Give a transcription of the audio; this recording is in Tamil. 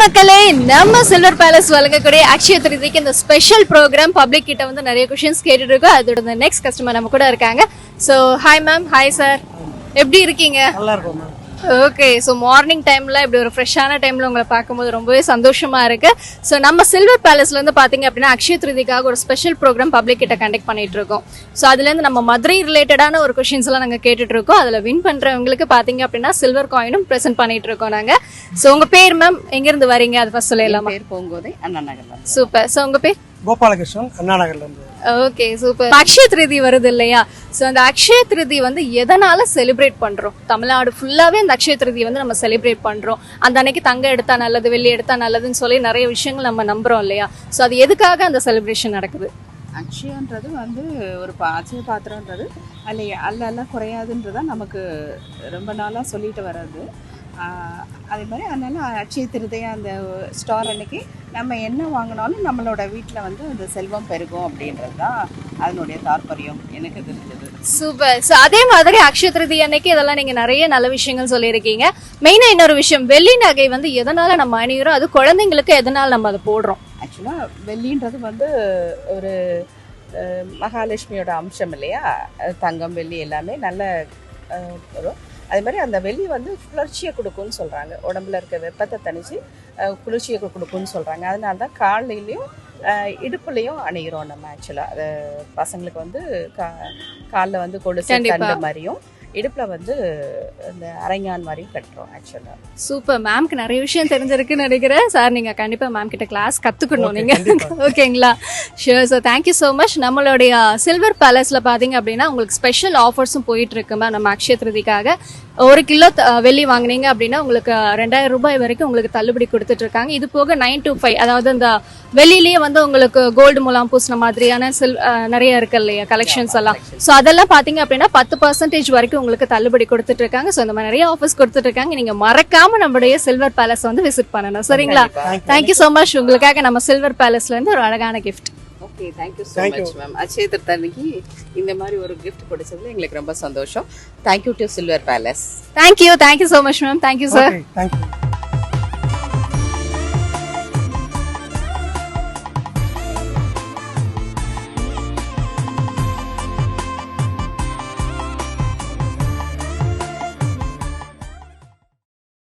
மக்களே நம்ம சில்வர் பேலஸ் வழங்கக்கூடிய அக்ஷய திருதிக்கு இந்த ஸ்பெஷல் ப்ரோக்ராம் பப்ளிக் கிட்ட வந்து நிறைய கொஷின்ஸ் கேட்டுட்டு இருக்கோம் அதோட நெக்ஸ்ட் கஸ்டமர் நம்ம கூட இருக்காங்க. So hi ma'am hi sir எப்படி இருக்கீங்க? நல்லா இருக்கும் மேம் ஓகே ஸோ மார்னிங் டைம்ல இப்படி ஒரு ஃப்ரெஷ்ஷான டைம்ல உங்களை பார்க்கும்போது ரொம்பவே சந்தோஷமா இருக்கு. ஸோ நம்ம சில்வர் பேலஸ்ல இருந்து பாத்தீங்க அப்படின்னா அக்ஷய திருதிக்காக ஒரு ஸ்பெஷல் ப்ரோக்ராம் பப்ளிக் கிட்ட கண்டக்ட் பண்ணிட்டு இருக்கோம். ஸோ அதுல இருந்து நம்ம மதுரை ரிலேட்டடான ஒரு கொஷின்ஸ் எல்லாம் நாங்க கேட்டுட்டு இருக்கோம். அதுல வின் பண்றவங்களுக்கு பாத்தீங்க அப்படின்னா சில்வர் காயினும் ப்ரெசென்ட் பண்ணிட்டு இருக்கோம் நாங்க. ஸோ உங்க பேர் மேம் எங்க இருந்து வரீங்க? அது ஃபர்ஸ்ட் சொல்லலாமா? பேர் பூங்கோதை அண்ணா சூப்பர் ஸோ உங்க பேர்? கோபாலகிருஷ்ணன் அண்ணா நகர்ல இருந்து. ஓகே சூப்பர் அக்ஷய திருதி வருது இல்லையா? ஸோ அந்த அக்ஷய திருதி வந்து எதனால் செலிப்ரேட் பண்ணுறோம் தமிழ்நாடு ஃபுல்லாகவே அந்த அக்ஷய திருதி வந்து நம்ம செலிப்ரேட் பண்ணுறோம் அந்த அன்னைக்கு தங்கம் எடுத்தால் நல்லது வெள்ளி எடுத்தால் நல்லதுன்னு சொல்லி நிறைய விஷயங்கள் நம்ம நம்புகிறோம் இல்லையா? ஸோ அது எதுக்காக அந்த செலிப்ரேஷன் நடக்குது? அக்ஷயன்றது வந்து ஒரு பா அக்ஷய பாத்திரன்றது அல்ல அல்ல குறையாதுன்றது தான் நமக்கு ரொம்ப நாளாக சொல்லிட்டு வர்றது. அதே மாதிரி அதனால அக்ஷய திருதையா அந்த ஸ்டார் அன்னைக்கு நம்ம என்ன வாங்கினாலும் நம்மளோட வீட்டில் வந்து அந்த செல்வம் பெருகும் அப்படின்றது தான் அதனுடைய தாற்பயம். எனக்கு தெரிஞ்சது. சூப்பர். ஸோ அதே மாதிரி அக்ஷய திருதி அன்னைக்கு இதெல்லாம் நீங்க நிறைய நல்ல விஷயங்கள் சொல்லியிருக்கீங்க. மெயினா இன்னொரு விஷயம் வெள்ளி நகை வந்து எதனால நம்ம அணிகிறோம் அது குழந்தைங்களுக்கு எதனால நம்ம அதை போடுறோம்? ஆக்சுவலாக வெள்ளின்றது வந்து ஒரு மகாலட்சுமியோட அம்சம் இல்லையா? தங்கம் வெள்ளி எல்லாமே நல்ல வரும் அதே மாதிரி அந்த வெள்ளி வந்து குளிர்ச்சியை கொடுக்கும்னு சொல்கிறாங்க உடம்புல இருக்க வெப்பத்தை தணிச்சு அஹ், குளிர்ச்சியை கொடுக்கும்னு சொல்கிறாங்க அதனால தான் கால்லையும் இடுப்புலையும் அணிகிறோம் நம்ம ஆக்சுவலாக அது பசங்களுக்கு வந்து கா காலில் வந்து கொலுசு. தண்டு மாதிரியும் இடுப்பில் வந்து இந்த அரைஞான் மாதிரியும் கட்டுறோம் ஆக்சுவலாக சூப்பர். மேம்க்கு நிறைய விஷயம் தெரிஞ்சிருக்குன்னு நினைக்கிறேன். சார் நீங்க கண்டிப்பா மேம் கிட்ட கிளாஸ் கத்துக்கணும். Okay, நீங்க கண்டிப்பா. ஓகேங்களா sure sir thank you so much நம்மளுடைய சில்வர் பேலஸ்ல பாத்தீங்க அப்படின்னா உங்களுக்கு ஸ்பெஷல் ஆஃபர்ஸும் போயிட்டு இருக்கு மேம் நம்ம அக்ஷய திருதிக்காக. ஒரு கிலோ வெள்ளி வாங்குனீங்க அப்படின்னா உங்களுக்கு ரெண்டாயிரம் ரூபாய் வரைக்கும் உங்களுக்கு தள்ளுபடி கொடுத்துட்டு இருக்காங்க. இது போக நைன் to ஃபைவ் அதாவது இந்த வெளியிலேயே வந்து உங்களுக்கு கோல்டு முலாம் பூசின மாதிரியான சில் நிறைய இருக்கு இல்லையா கலெக்ஷன்ஸ் எல்லாம். ஸோ அதெல்லாம் பாத்தீங்க அப்படின்னா பத்து பர்சன்டேஜ் வரைக்கும் உங்களுக்கு தள்ளுபடி கொடுத்துட்டு இருக்காங்க. ஸோ இந்த மாதிரி நிறைய ஆஃபர்ஸ் கொடுத்துட்டு இருக்காங்க. நீங்க மறக்காம நம்மளுடைய சில்வர் பேலஸ் வந்து விசிட் பண்ணணும். சரிங்களா? தேங்க்யூ ஸோ மச் உங்களுக்காக நம்ம சில்வர் பேலஸ்ல இருந்து ஒரு அழகான gift okay thank you so Thank you. Much ma'am Akshaya திருத்தன்னைக்கு இந்த மாதிரி ஒரு gift கொடுத்ததுல எங்களுக்கு ரொம்ப சந்தோஷம். Thank you to silver palace thank you thank you so much ma'am thank you sir thank you